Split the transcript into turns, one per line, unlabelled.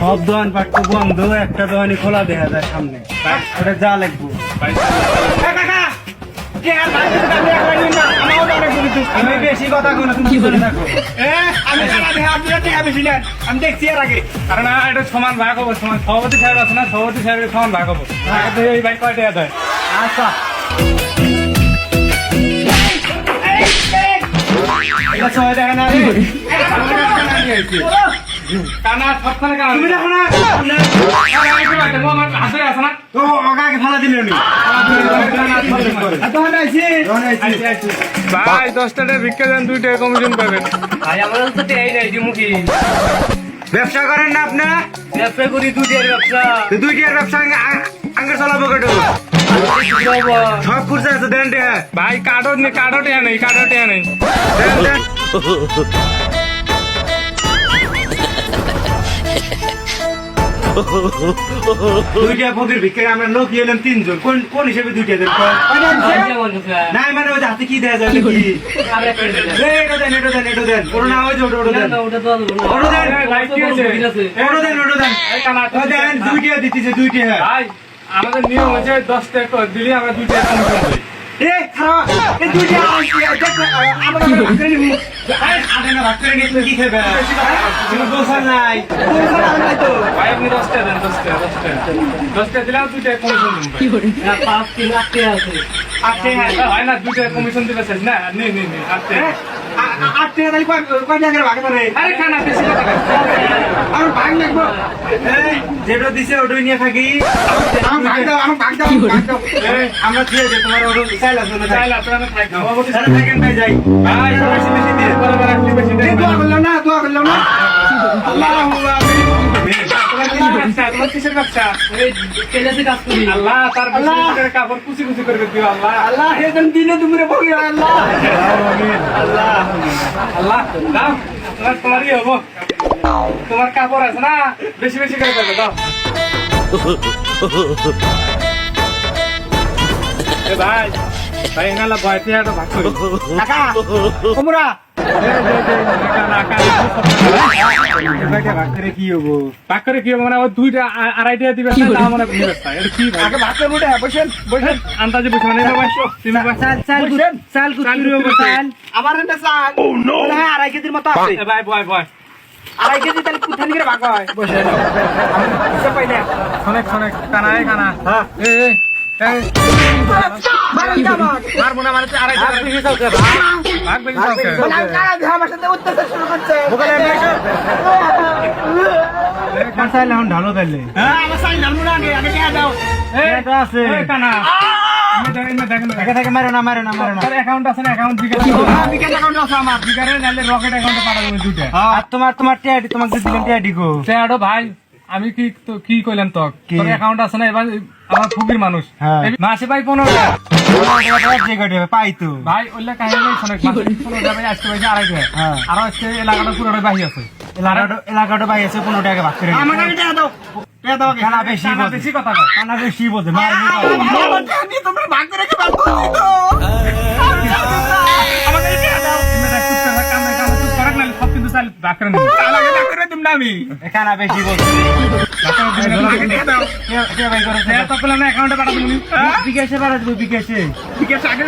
সব দোকান পাট বন্ধ একটা দোকানই খোলা দেখা যায় সামনে। ওটা যা লাগবো। আমি বেশি কথা কোনো তুমি চলে থাকো।
আমি দেখছি এর আগে। কারণ এটা সমান ভাগ হব সমান সভাপতি সাহেব আছে না সভাপতি সাহেবের সমান ভাগ হব। দেয়?
আচ্ছা। সবাই দেখে না
কানা সবখানে কানা
তুমি দেখো না
হাতে আছে না
তো ওকে আগে ফালা দিল নি তখন আইছি তখন আইছি
ভাই দশ ভিক্ষা দেন দুই টাকা কমিশন পাবেন
ভাই আমাদের তো এই নাই
ব্যবসা করেন না আপনারা
ব্যবসা করি দুধের ব্যবসা
দুইটার ব্যবসা আঙ্গে চলাবো কেটে সব খুরসা আছে
ভাই কার্ডও নেই, কার্ডও টেয়া নেই, কার্ডও টেয়া নেই।
দুইটা ফকির ভিক্ষে আমরা লোক এলাম তিনজন। কোন কোন হিসেবে দুইটা দেন? না মানে ওই হাতে কি দেয়া যায় কি এই, এটা দেন এটা দেন এটা দেন। ওটা না ওই যে ওটা ওটা দেন। ওটা দেন। ওটা দেন ওটা দেন।
এই
দেন দুইটা দিতেছে দুইটা।
আমাদের নিয়ম হচ্ছে দশ টাকা দিলে আমরা দুই কমিশন দিই
এ খারাপ এই দুইটা আমরা ভাগ করে নিবো আরে না ভাগ করে নিয়ে তুমি কি খাবে? কোনো দোষার নাই। দোষার আর নাই তো।
ভাই আপনি দশ টাকা দেন দশ টাকা দশ টাকা দশ টাকা দিলে আমি দুই টাকা
পাঁচ তিন লাখ টাকা আছে।
আটে
হয় না দুই কমিশন দিবে না নে নে নে আট টাকা
আল্লাহু
আল্লাহ
দিনে তুমি আল্লাহ আল্লাহ
আল্লাহ, দাও, তোমার তোমারই হব। তোমার কাপড় আছে না, বেশি বেশি করে দেবে দাও। ভাই ভাই, এখানে বয়সে একটা ভাগ করি।
কাকা কি হব
ভাগ করে কি হবে মানে দুইটা আড়াইটা দিবে মানে বুঝে ব্যবসা এটা কি
আগে ভাগ করে মুটে বসেন বসেন
আন্দাজে মানে তুমি
চাল চাল। চাল
চাল
চাল আমার চাল ও নো আড়াই কেজির মতো আছে
ভাই
আড়াই কেজি তাহলে ভাগ হয়
শোনেক শোনেক কানা কানা
হ্যাঁ ঢালো এটা আছে থেকে মারো না মারো না মারো না
অ্যাকাউন্ট আছে না অ্যাকাউন্ট বিকাশ
বিকেল অ্যাকাউন্ট আছে আমার
বিকারে নাহলে রকেট অ্যাকাউন্টে পাঠাবো ওই
আর তোমার তোমার টিআইডি তোমাকে দিলেন টিআইডি গো
ভাই আমি কি তো কি কইলাম তো? তোর অ্যাকাউন্ট আছে না? এবার আমার ফুকির মানুষ।
হ্যাঁ।
মাসে ভাই পনেরো টাকা।
যে কটে পাই তো।
ভাই ওইলে কাহিনী নেই শোনে মাসে পনেরো টাকা ভাই আজকে আড়াই। আর আজকে এলাকাটা পুরোটাই বাহি আছে।
এলাকাটা এলাকাটা পাই আছে পনেরো টাকা ভাগ করে আমাকে টাকা দাও। টাকা দাও খানা বেশি
বেশি কথা
খানা বেশি বোঝে। মারবি তোমরা ভাগ করে আমাকে
কামে কামে চুপ করাক নাহলে সব কিন্তু চাল ভাগ করে
আমাকে ভাগ না আমি খানা বেশি
বলছি? পাঠাবো।
বিকাশে
আগে